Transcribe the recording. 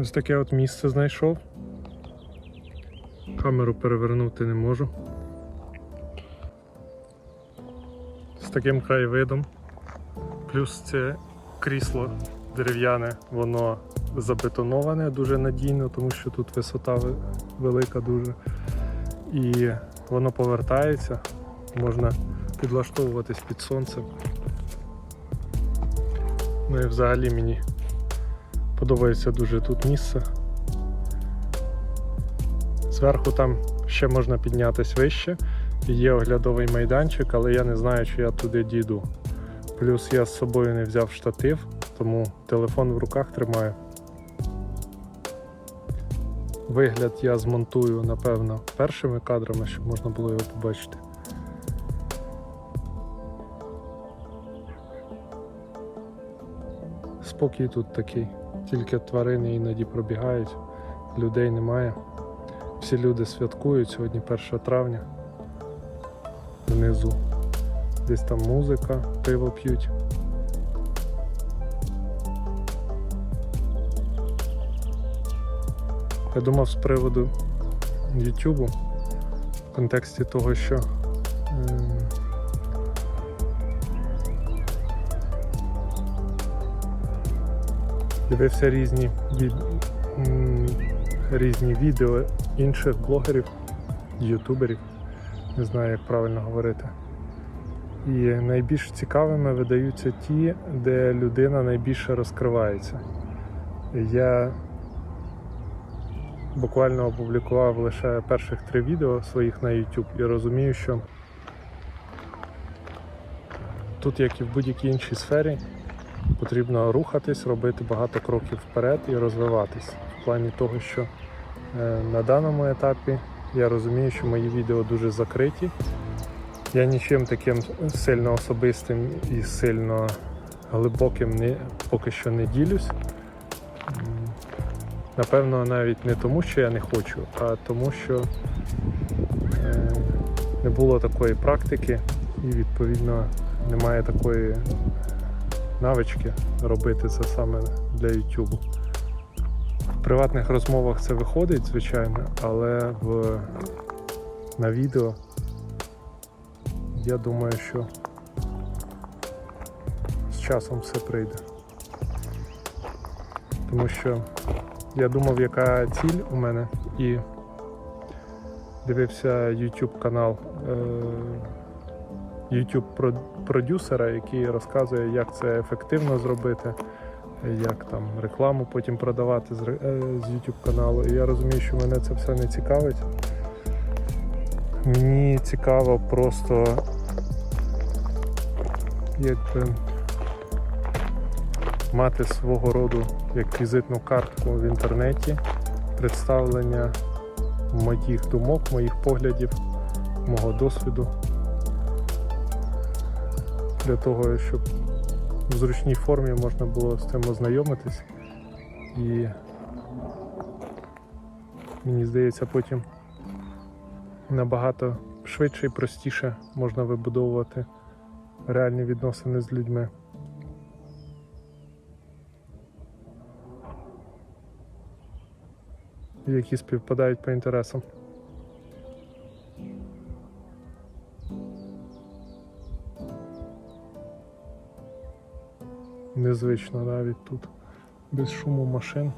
Ось таке от місце знайшов. Камеру перевернути не можу. З таким краєвидом. Плюс це крісло дерев'яне, воно забетоноване дуже надійно, тому що тут висота велика дуже. І воно повертається, можна підлаштовуватись під сонцем. Ну і взагалі мені подобається дуже тут місце. Зверху там ще можна піднятися вище. Є оглядовий майданчик, але я не знаю, чи я туди дійду. Плюс я з собою не взяв штатив, тому телефон в руках тримаю. Вигляд я змонтую, напевно, першими кадрами, щоб можна було його побачити. Спокій тут такий, тільки тварини іноді пробігають, людей немає. Всі люди святкують сьогодні 1 травня. Внизу. Десь там музика, пиво п'ють. Я думав з приводу Ютубу в контексті того, що дивився різні, від, різні відео інших блогерів, ютуберів, не знаю, як правильно говорити. І найбільш цікавими видаються ті, де людина найбільше розкривається. Я буквально опублікував лише перших три відео своїх на YouTube і розумію, що тут, як і в будь-якій іншій сфері, потрібно рухатись, робити багато кроків вперед і розвиватись. В плані того, що е, на даному етапі я розумію, що мої відео дуже закриті. Я нічим таким сильно особистим і сильно глибоким не, поки що не ділюсь. Напевно, навіть не тому, що я не хочу, а тому, що е, не було такої практики і відповідно немає такої навички робити це саме для YouTube. В приватних розмовах це виходить, звичайно, але в, на відео я думаю, що з часом все прийде. Тому що я думав, яка ціль у мене, і дивився YouTube канал е, YouTube про- продюсера, який розказує, як це ефективно зробити, як там рекламу потім продавати е, з YouTube каналу. І я розумію, що мене це все не цікавить. Мені цікаво просто якби мати свого роду як візитну картку в інтернеті, представлення моїх думок, моїх поглядів, мого досвіду. Для того, щоб в зручній формі можна було з цим ознайомитись і мені здається потім набагато швидше і простіше можна вибудовувати реальні відносини з людьми. Які співпадають по інтересам. Незвично навіть тут без шуму машин.